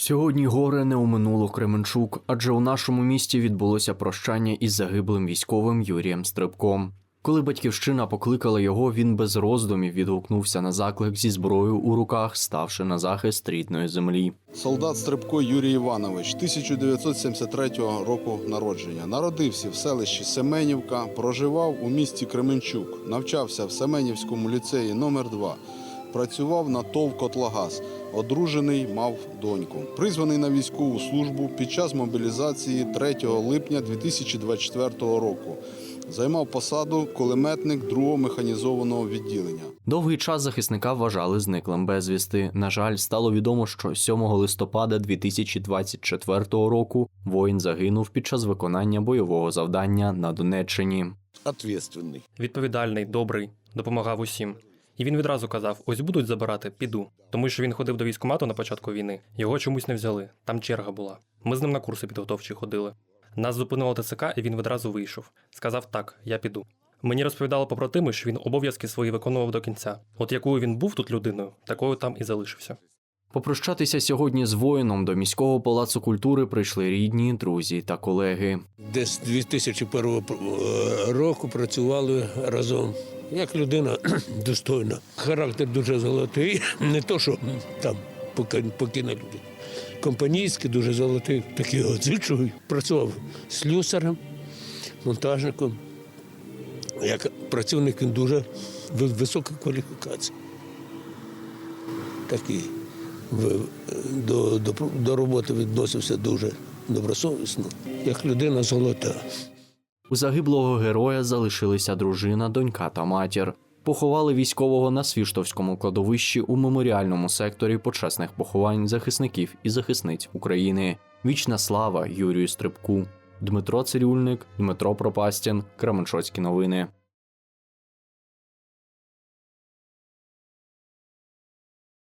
Сьогодні горе не оминуло Кременчук, адже у нашому місті відбулося прощання із загиблим військовим Юрієм Стрибком. Коли батьківщина покликала його, він без роздумів відгукнувся на заклик зі зброєю у руках, ставши на захист рідної землі. Солдат Стрибко Юрій Іванович, 1973 року народження. Народився в селищі Семенівка, проживав у місті Кременчук, навчався в Семенівському ліцеї номер 2 працював на ТОВ «Котлогаз», одружений, мав доньку. Призваний на військову службу під час мобілізації 3 липня 2024 року. Займав посаду кулеметник 2-го механізованого відділення. Довгий час захисника вважали зниклим безвісти. На жаль, стало відомо, що 7 листопада 2024 року воїн загинув під час виконання бойового завдання на Донеччині. ответственный. Відповідальний, добрий, допомагав усім. І він відразу казав: ось будуть забирати, піду. Тому що він ходив до військкомату на початку війни. Його чомусь не взяли. Там черга була. Ми з ним на курси підготовчі ходили. Нас зупинило ТЦК, і він відразу вийшов. Сказав так, я піду. Мені розповідали побратими, що він обов'язки свої виконував до кінця. От якою він був тут людиною, такою там і залишився. Попрощатися сьогодні з воїном до міського палацу культури прийшли рідні, друзі та колеги. Десь 2001 року працювали разом. Як людина достойна. Характер дуже золотий. Не то, що там поки- покійна. Компанійський, дуже золотий, такий озвичний. Працював слюсарем, монтажником. Як працівник він дуже ви- висока кваліфікація. Такий до, до, до роботи відносився дуже добросовісно, як людина золота. У загиблого героя залишилися дружина, донька та матір. Поховали військового на Свіштовському кладовищі у меморіальному секторі почесних поховань захисників і захисниць України. Вічна слава Юрію Стрибку. Дмитро Цирюльник, Дмитро Пропастін, Кременчоцькі новини.